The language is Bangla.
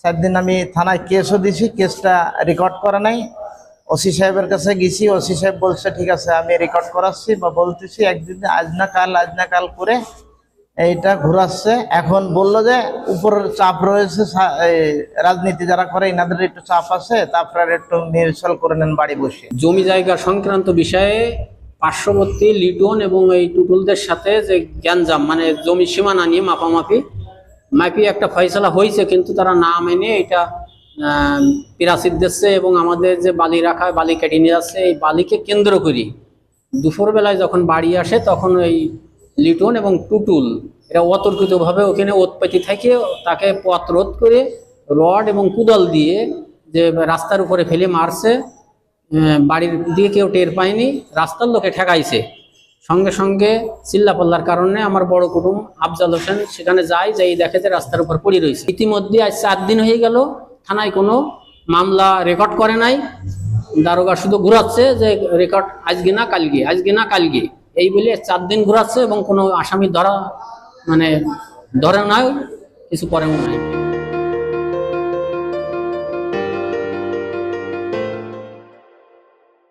চার দিন আমি থানায় কেসও দিছি, কেসটা রেকর্ড করা নাই। ওসি সাহেবের কাছে গেছি, ওসি সাহেব বলছে, ঠিক আছে, আমি রেকর্ড করাচ্ছি বা বলতেছি, একদিন আজ না কাল, আজ না কাল করে এইটা ঘুরাচ্ছে। এখন বলল যে উপরের চাপ রয়েছে রাজনীতি যারা করে এনাদের একটু চাপ আছে, তারপরে একটু নির্সল করে নেন বাড়ি বসে। জমি জায়গা সংক্রান্ত বিষয়ে পার্শ্ববর্তী লিটন এবং এই টুটুলদের সাথে যে গ্যাঞ্জাম মানে জমি সীমানা নিয়ে মাপামাপি মাপি একটা ফয়সলা হয়েছে, কিন্তু তারা না মেনে এটা পিরাসিদ দিচ্ছে এবং আমাদের যে বালি রাখা, বালি কেটে নিয়ে যাচ্ছে এই বালিকে কেন্দ্র করি। দুপুরবেলায় যখন বাড়ি আসে, তখন ওই লিটন এবং টুটুল, এরা অতর্কিতভাবে ওখানে উৎপত্তি থেকে, তাকে পথ রোধ করে রড এবং কুদাল দিয়ে যে রাস্তার উপরে ফেলে মারছে বাড়ির দিকে কেউ টের পায়নি, রাস্তার লোকে ঠেকাইছে। সঙ্গে সঙ্গে চিল্লাপাল্লার কারণে আমার বড় কুটুম আফজাল হোসেন সেখানে যায়, যাই দেখে যে রাস্তার উপর পড়ে রয়েছে। ইতিমধ্যে আজ চার দিন হয়ে গেল, থানায় কোনো মামলা রেকর্ড করে নাই। দারোগা শুধু ঘুরাচ্ছে যে রেকর্ড আজকে না কালকে, আজকে না কালকে। এই বলে চার দিন ঘুরাচ্ছে এবং কোনো আসামি ধরা মানে ধরে নাই, কিছু করেও নাই